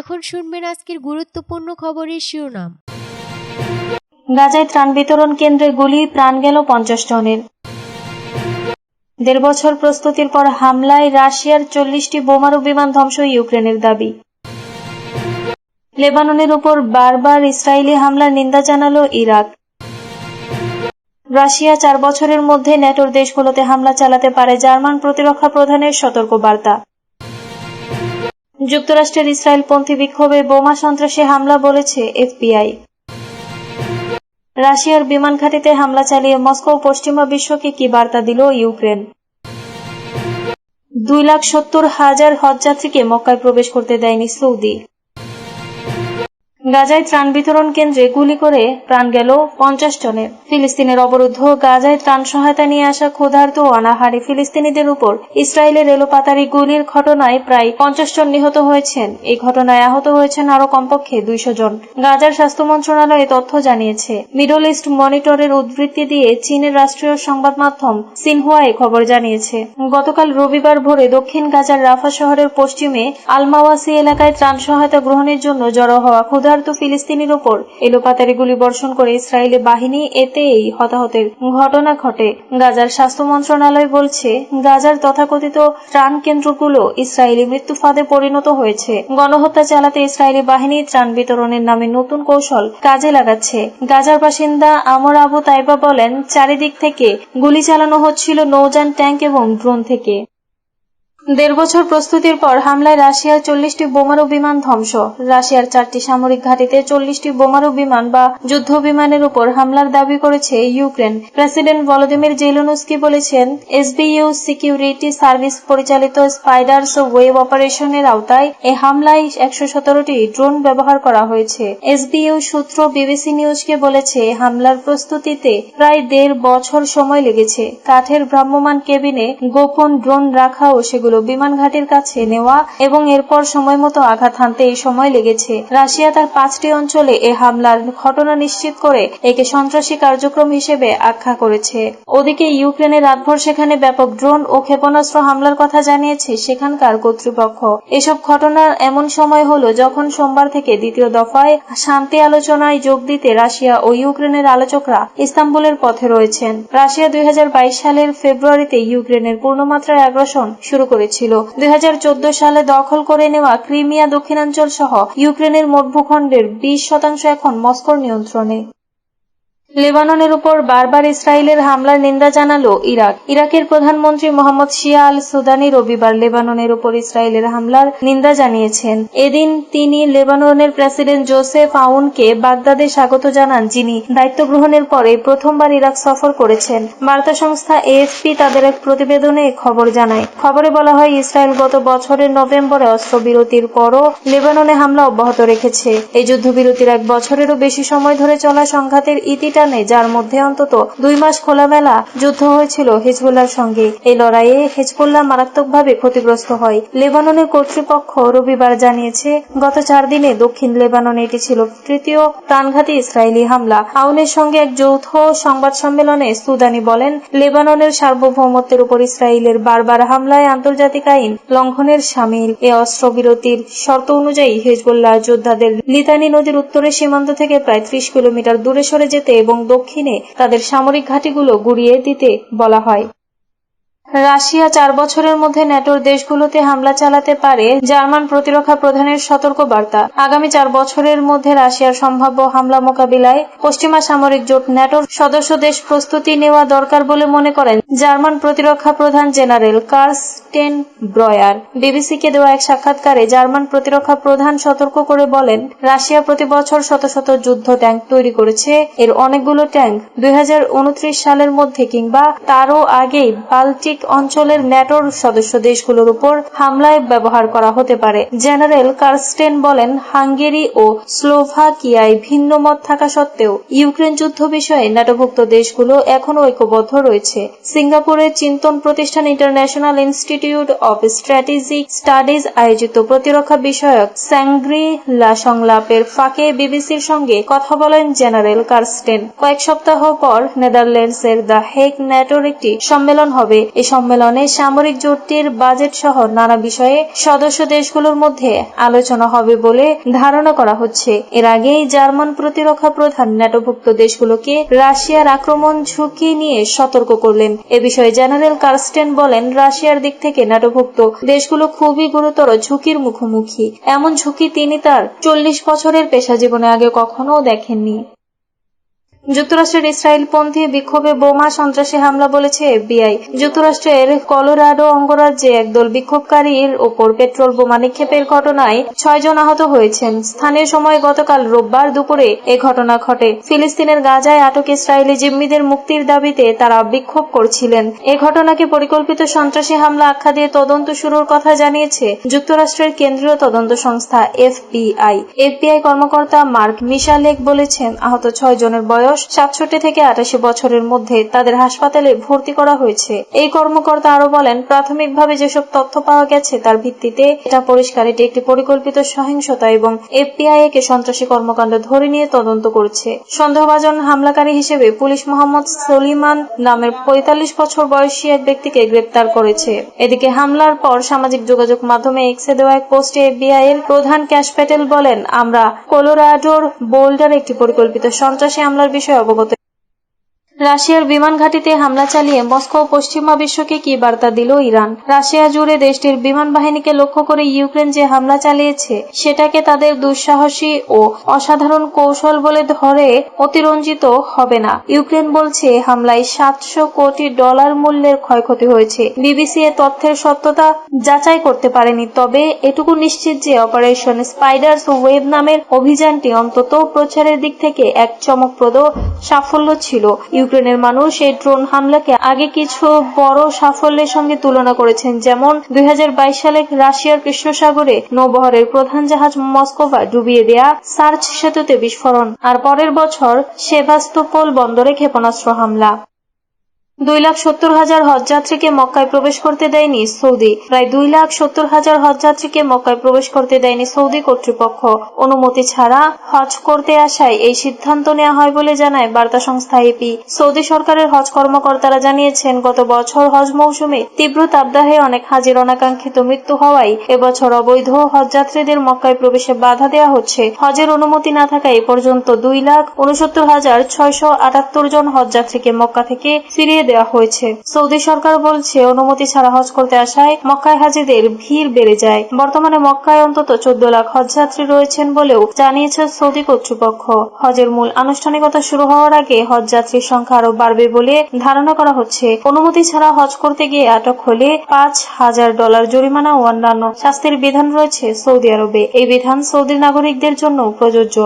এখন শুনবেন আজকের গুরুত্বপূর্ণ খবরের শিরোনাম। গাজায় ত্রাণ বিতরণ কেন্দ্রে গুলি, প্রাণ গেল পঞ্চাশ জনের। দেড় বছর প্রস্তুতির পর হামলায় রাশিয়ার চল্লিশটি বোমারু বিমান ধ্বংস ইউক্রেনের দাবি। লেবাননের উপর বারবার ইসরায়েলি হামলার নিন্দা জানালো ইরাক। রাশিয়া চার বছরের মধ্যে ন্যাটোর দেশগুলোতে হামলা চালাতে পারে জার্মান প্রতিরক্ষা প্রধানের সতর্ক বার্তা যুক্তরাষ্ট্রের ইসরায়েলপন্থী বিক্ষোভে বোমা সন্ত্রাসী হামলা বলেছে এফবিআই। রাশিয়ার বিমান ঘাঁটিতে হামলা চালিয়ে মস্কো পশ্চিমা বিশ্বকে কি বার্তা দিল ইউক্রেন? দুই লাখ সত্তর হাজার হজযাত্রীকে মক্কায় প্রবেশ করতে দেয়নি সৌদি। গাজায় ত্রাণ বিতরণ কেন্দ্রে গুলি করে প্রাণ গেল পঞ্চাশ জনের ফিলিস্তিনের অবরুদ্ধ গাজায় ত্রাণ সহায়তা নিয়ে আসা ক্ষুধার্ত অনাহারে ফিলিস্তিনিদের উপর ইসরায়েলের রেলোপাতারি গুলির ঘটনায় প্রায় পঞ্চাশ জন নিহত হয়েছেন। এই ঘটনায় আহত হয়েছেন আরও কমপক্ষে দুইশো জন। গাজার স্বাস্থ্য মন্ত্রণালয় তথ্য জানিয়েছে। মিডল ইস্ট মনিটরের উদ্বৃত্তি দিয়ে চীনের রাষ্ট্রীয় সংবাদ মাধ্যম সিনহুয়া এ খবর জানিয়েছে। গতকাল রবিবার ভোরে দক্ষিণ গাজার রাফা শহরের পশ্চিমে আলমাওয়াসি এলাকায় ত্রাণ সহায়তা গ্রহণের জন্য জড়ো হওয়া ক্ষুধার্ত ফিলিস্তিনির ওপর এলোপাতারি গুলি বর্ষণ করে ইসরায়েলি বাহিনী এতে এই হতাহতের ঘটনা ঘটে। গাজার স্বাস্থ্য মন্ত্রণালয় বলছে, গাজার তথাকথিত ত্রাণ কেন্দ্রগুলো ইসরায়েলি মৃত্যু ফাঁদে পরিণত হয়েছে। গণহত্যা চালাতে ইসরায়েলি বাহিনী ত্রাণ বিতরণের নামে নতুন কৌশল কাজে লাগাচ্ছে। গাজার বাসিন্দা আমর আবু তাইবা বলেন, চারিদিক থেকে গুলি চালানো হচ্ছিল নৌযান, ট্যাঙ্ক এবং ড্রোন থেকে। দেড় বছর প্রস্তুতির পর হামলায় রাশিয়ার চল্লিশটি বোমারু বিমান ধ্বংস। রাশিয়ার চারটি সামরিক ঘাঁটিতে চল্লিশটি বোমারু বিমান বা যুদ্ধ বিমানের উপর হামলার দাবি করেছে ইউক্রেন। প্রেসিডেন্ট ভলোদিমির জেলোনস্কি বলেছেন, এসবিইউ সিকিউরিটি সার্ভিস পরিচালিত স্পাইডার্স ওয়েব অপারেশনের আওতায় এ হামলায় একশো সতেরোটি ড্রোন ব্যবহার করা হয়েছে। এসবিইউ সূত্র বিবিসি নিউজকে বলেছে হামলার প্রস্তুতিতে প্রায় দেড় বছর সময় লেগেছে। কাঠের ভ্রাম্যমান কেবিনে গোপন ড্রোন রাখা ও সেগুলো বিমান ঘাটির কাছে নেওয়া এবং এরপর সময় মতো আঘাত হানতে এই সময় লেগেছে। রাশিয়া তার পাঁচটি অঞ্চলে এ হামলার ঘটনা নিশ্চিত করে একে সন্ত্রাসী কার্যক্রম হিসেবে আখ্যা করেছে। ওদিকে ইউক্রেনের রাতভর সেখানে ব্যাপক ড্রোন ও ক্ষেপণাস্ত্র হামলার কথা জানিয়েছে সেখানকার কর্তৃপক্ষ। এসব ঘটনার এমন সময় হলো যখন সোমবার থেকে দ্বিতীয় দফায় শান্তি আলোচনায় যোগ দিতে রাশিয়া ও ইউক্রেনের আলোচকরা ইস্তাম্বুলের পথে রয়েছেন। রাশিয়া দুই হাজার বাইশ সালের ফেব্রুয়ারিতে ইউক্রেনের পূর্ণমাত্রায় আগ্রাসন শুরু করেছিল। দুই সালে দখল করে নেওয়া ক্রিমিয়া দক্ষিণাঞ্চল সহ ইউক্রেনের মোট ভূখণ্ডের বিশ শতাংশ এখন মস্কোর নিয়ন্ত্রণে। লেবাননের উপর বারবার ইসরায়েলের হামলার নিন্দা জানালো ইরাক। ইরাকের প্রধানমন্ত্রী মোহাম্মদ শিয়া আল সুদানি রবিবার লেবাননের উপর ইসরায়েলের হামলার নিন্দা জানিয়েছেন। এদিন তিনি লেবাননের প্রেসিডেন্ট জোসেফ আউনকে বাগদাদে স্বাগত জানান, যিনি দায়িত্ব গ্রহণের পরে প্রথমবার ইরাক সফর করেছেন। বার্তা সংস্থা এএফপি তাদের এক প্রতিবেদনে খবর জানায়। খবরে বলা হয়, ইসরায়েল গত বছরের নভেম্বরে অস্ত্রবিরতির পরও লেবাননে হামলা অব্যাহত রেখেছে। এই যুদ্ধবিরতির এক বছরেরও বেশি সময় ধরে চলা সংঘাতের ইতি টানে যার মধ্যে অন্তত দুই মাস খোলামেলা যুদ্ধ হয়েছিল হেজবুল্লার সঙ্গে। এই লড়াইয়ে হেজবুল্লাহ মারাত্মকভাবে ক্ষতিগ্রস্ত হয়। লেবাননের কর্তৃপক্ষ রবিবার জানিয়েছে, গত চার দিনে দক্ষিণ লেবাননে এটি ছিল তৃতীয় প্রাণঘাতী ইসরায়েলি হামলা। আউনের সঙ্গে এক যৌথ সংবাদ সম্মেলনে সুদানি বলেন, লেবাননের সার্বভৌমত্বের উপর ইসরায়েলের বারবার হামলায় আন্তর্জাতিক আইন লঙ্ঘনের সামিল। এ অস্ত্রবিরতির শর্ত অনুযায়ী হেজবুল্লাহ যোদ্ধাদের লিতানি নদীর উত্তরের সীমান্ত থেকে প্রায় ত্রিশ কিলোমিটার দূরে সরে যেতে এবং দক্ষিণে তাদের সামরিক ঘাঁটিগুলো গুড়িয়ে দিতে বলা হয়। রাশিয়া চার বছরের মধ্যে ন্যাটোর দেশগুলোতে হামলা চালাতে পারে জার্মান প্রতিরক্ষা প্রধানের সতর্ক বার্তা আগামী চার বছরের মধ্যে রাশিয়ার সম্ভাব্য হামলা মোকাবিলায় পশ্চিমা সামরিক জোট ন্যাটোর সদস্য দেশ প্রস্তুতি নেওয়া দরকার বলে মনে করেন জার্মান প্রতিরক্ষা প্রধান জেনারেল কার্স্টেন ব্রয়ার বিবিসিকে দেওয়া এক সাক্ষাৎকারে জার্মান প্রতিরক্ষা প্রধান সতর্ক করে বলেন, রাশিয়া প্রতি বছর শত শত যুদ্ধ ট্যাঙ্ক তৈরি করেছে। এর অনেকগুলো ট্যাঙ্ক দুই হাজার উনত্রিশ সালের মধ্যে কিংবা তারও আগেই বাল্টিক অঞ্চলের ন্যাটোর সদস্য দেশগুলোর উপর হামলায় ব্যবহার করা হতে পারে। জেনারেল কার্স্টেন বলেন, হাঙ্গেরি ও স্লোভাকিয়ায় ভিন্ন মত থাকা সত্ত্বেও ইউক্রেন যুদ্ধ বিষয়ে ন্যাটোভুক্ত দেশগুলো এখনও ঐক্যবদ্ধ রয়েছে। সিঙ্গাপুরের চিন্তন প্রতিষ্ঠান International Institute of Strategic Studies আয়োজিত প্রতিরক্ষা বিষয়ক স্যাংগ্রি লা সংলাপের ফাঁকে বিবিসির সঙ্গে কথা বলেন জেনারেল কার্স্টেন কয়েক সপ্তাহ পর নেদারল্যান্ডসের দ্য হেগ ন্যাটোর একটি সম্মেলন হবে। এ সম্মেলনে সামরিক জোটটির বাজেট সহ নানা বিষয়ে সদস্য দেশগুলোর মধ্যে আলোচনা হবে বলে ধারণা করা হচ্ছে। এর আগেই জার্মান প্রতিরক্ষা প্রধান ন্যাটোভুক্ত দেশগুলোকে রাশিয়ার আক্রমণ ঝুঁকি নিয়ে সতর্ক করলেন। এ বিষয়ে জেনারেল কার্স্টেন বলেন, রাশিয়ার দিক থেকে ন্যাটোভুক্ত দেশগুলো খুবই গুরুতর ঝুঁকির মুখোমুখি। এমন ঝুঁকি তিনি তার চল্লিশ বছরের পেশা জীবনে আগে কখনো দেখেননি। যুক্তরাষ্ট্রের ইসরায়েলপন্থী বিক্ষোভে বোমা সন্ত্রাসী হামলা বলেছে এফবিআই। যুক্তরাষ্ট্রের কলোরাডো অঙ্গরাজ্যে একদল বিক্ষোভকারীর ওপর পেট্রোল বোমা নিক্ষেপের ঘটনায় ছয়জন আহত হয়েছেন। স্থানীয় সময় গতকাল রোববার দুপুরে এ ঘটনা ঘটে। ফিলিস্তিনের গাজায় আটক ইসরায়েলি জিম্মিদের মুক্তির দাবিতে তারা বিক্ষোভ করছিলেন। এ ঘটনাকে পরিকল্পিত সন্ত্রাসী হামলা আখ্যা দিয়ে তদন্ত শুরুর কথা জানিয়েছে যুক্তরাষ্ট্রের কেন্দ্রীয় তদন্ত সংস্থা এফবিআই। এফবিআই কর্মকর্তা মার্ক মিশালেক বলেছেন, আহত ছয় জনের বয়স সাতষট্টি থেকে আটাশি বছরের মধ্যে তাদের হাসপাতালে ভর্তি করা হয়েছে। এই কর্মকর্তা আরও বলেন, প্রাথমিকভাবে যেসব তথ্য পাওয়া গেছে তার ভিত্তিতে এটা পরিষ্কার, এটি একটি পরিকল্পিত সহিংসতা এবং এফবিআই একে সন্ত্রাসী কর্মকাণ্ড ধরে নিয়ে তদন্ত করছে। সন্দেহভাজন হামলাকারী হিসেবে পুলিশ মোহাম্মদ সলিমান নামের পঁয়তাল্লিশ বছর বয়সী এক ব্যক্তিকে গ্রেপ্তার করেছে। এদিকে হামলার পর সামাজিক যোগাযোগ মাধ্যমে এক্সে দেওয়া এক পোস্টে এফবিআই এর প্রধান ক্যাশ প্যাটেল বলেন, আমরা কোলোরাডোর বোল্ডার একটি পরিকল্পিত সন্ত্রাসী হামলার বিষয়ে অবগত রাশিয়ার বিমান ঘাঁটিতে হামলা চালিয়ে মস্কো পশ্চিমা বিশ্বকে কি বার্তা দিল ইরান? রাশিয়া জুড়ে দেশটির বিমান বাহিনীকে লক্ষ্য করে ইউক্রেন যে হামলা চালিয়েছে, সেটাকে তাদের দুঃসাহসী ও অসাধারণ কৌশল বলে ধরে অতিরঞ্জিত হবে না। ইউক্রেন বলছে, হামলায় সাতশো কোটি ডলার মূল্যের ক্ষয়ক্ষতি হয়েছে। বিবিসি এ তথ্যের সত্যতা যাচাই করতে পারেনি, তবে এটুকু নিশ্চিত যে অপারেশন স্পাইডার্স ওয়েব নামের অভিযানটি অন্তত প্রচারের দিক থেকে এক চমকপ্রদ সাফল্য ছিল। ইউক্রেনের মানুষ এই ড্রোন হামলাকে আগে কিছু বড় সাফল্যের সঙ্গে তুলনা করেছেন, যেমন দুই হাজার বাইশ সালে রাশিয়ার কৃষ্ণ সাগরে নৌবহরের প্রধান জাহাজ মস্কোভা ডুবিয়ে দেয়া সার্চ সেতুতে বিস্ফোরণ, আর পরের বছর সেভাস্তোপোল বন্দরে ক্ষেপণাস্ত্র হামলা। দুই লাখ সত্তর হাজার হজযাত্রীকে মক্কায় প্রবেশ করতে দেয়নি সৌদি। প্রায় দুই লাখ সত্তর হাজার হজযাত্রীকে মক্কায় প্রবেশ করতে দেয়নি সৌদি কর্তৃপক্ষ। অনুমতি ছাড়া হজ করতে আসায় এই সিদ্ধান্ত নেওয়া হয় বলে জানায় বার্তা সংস্থা এপি। সৌদি সরকারের হজ কর্মকর্তারা জানিয়েছেন, গত বছর হজ মৌসুমে তীব্র তাপদাহে অনেক হাজির অনাকাঙ্ক্ষিত মৃত্যু হওয়ায় এবছর অবৈধ হজযাত্রীদের মক্কায় প্রবেশে বাধা দেওয়া হচ্ছে। হজের অনুমতি না থাকায় এ পর্যন্ত দুই লাখ উনসত্তর হাজার ছয়শো আটাত্তর জন হজযাত্রীকে মক্কা থেকে ফিরিয়ে দেওয়া হয়েছে। সৌদি সরকার বলছে, অনুমতি ছাড়া হজ করতে আসায় মক্কায় হাজিদের ভিড় বেড়ে যায়। বর্তমানে মক্কায় অন্তত চোদ্দ লাখ হজযাত্রী রয়েছেন বলেও জানিয়েছে সৌদি কর্তৃপক্ষ। হজের মূল আনুষ্ঠানিকতা শুরু হওয়ার আগে হজযাত্রীর সংখ্যা আরও বাড়বে বলে ধারণা করা হচ্ছে। অনুমতি ছাড়া হজ করতে গিয়ে আটক হলে পাঁচ হাজার ডলার জরিমানা ও অন্যান্য শাস্তির বিধান রয়েছে সৌদি আরবে। এই বিধান সৌদি নাগরিকদের জন্য প্রযোজ্য।